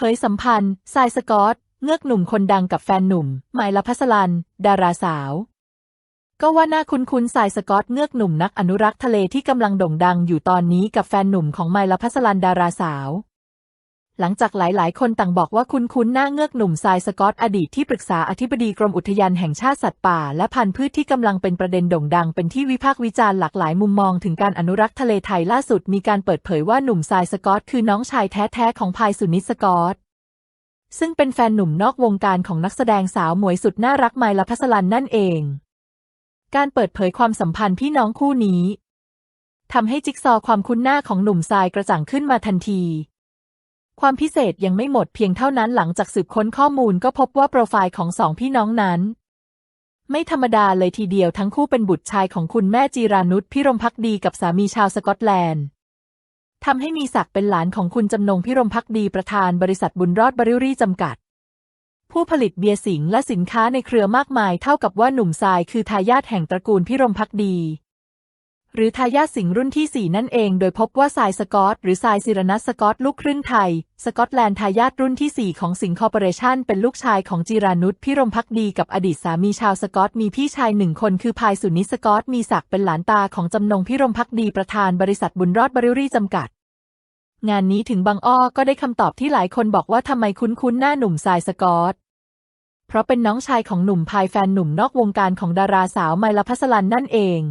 เผยสัมพันธ์ทรายสกอต เงือกหนุ่มคนดังกับแฟนหนุ่มไมล์ลพัสลัน ดาราสาว ก็ว่าน่าคุ้นๆสายสกอตเงือกหนุ่มนักอนุรักษ์ทะเลที่กำลังโด่งดังอยู่ตอนนี้กับแฟนหนุ่มของไมล์ลพัสลันดาราสาว หลังจากหลายๆ คนต่างบอกว่าคุ้นหน้าเงือกหนุ่มทรายสกอตอดีตที่ปรึกษาอธิบดีกรมอุทยานแห่งชาติสัตว์ป่า และพันธุ์พืชที่กำลังเป็นประเด็นโด่งดังเป็นที่วิพากษ์วิจารณ์หลากหลายมุมมองถึงการอนุรักษ์ทะเลไทยล่าสุดมีการเปิดเผยว่าหนุ่มทรายสกอตคือน้องชายแท้ ๆ ของพายสุนิสกอตซึ่งเป็นแฟนหนุ่มนอกวงการของนักแสดงสาวหมวยสุดน่ารักไมล์ลพัสลันนั่นเอง การเปิดเผยความสัมพันธ์พี่น้องคู่นี้ทำให้จิ๊กซอความคุ้นหน้าของหนุ่มทรายกระจ่างขึ้นมาทันที ความพิเศษยังไม่หมดเพียงเท่านั้นหลังจากสืบค้นข้อมูลก็พบว่าโปรไฟล์ของสองพี่น้องนั้น ไม่ธรรมดาเลยทีเดียวทั้งคู่เป็นบุตรชายของคุณแม่จีรานุชพิรมพักดีกับสามีชาวสกอตแลนด์ทำให้มีศักดิ์เป็นหลานของคุณจำนงพิรมพักดีประธานบริษัทบุญรอดบริวรี่จำกัด ผู้ผลิตเบียร์สิงและสินค้าในเครือมากมายเท่ากับว่าหนุ่มทรายคือทายาทแห่งตระกูลพิรมพักดี หรือทายาทสิงห์รุ่นที่ 4 นั่นเอง โดยพบว่าทรายสกอต หรือทรายศิรนัทสกอตลูกครึ่งไทย สกอตแลนด์ทายาทรุ่นที่ 4 ของสิงห์คอร์ปอเรชันเป็นลูกชายของจีรานุชพิรมพักดีกับอดีตสามีชาวสกอตมีพี่ชายหนึ่งคนคือพายสุนิสกอตมีศักดิ์เป็นหลานตาของจำนงพิรมพักดีประธานบริษัทบุญรอดบริวรี่จำกัดงานนี้ถึงบางอ้อก็ได้คำตอบที่หลายคนบอกว่าทำไมคุ้นๆหน้าหนุ่มทรายสกอต เพราะเป็นน้องชายของหนุ่มพายแฟนหนุ่มนอกวงการของดาราสาวไมล์ลพัสลันนั่นเอง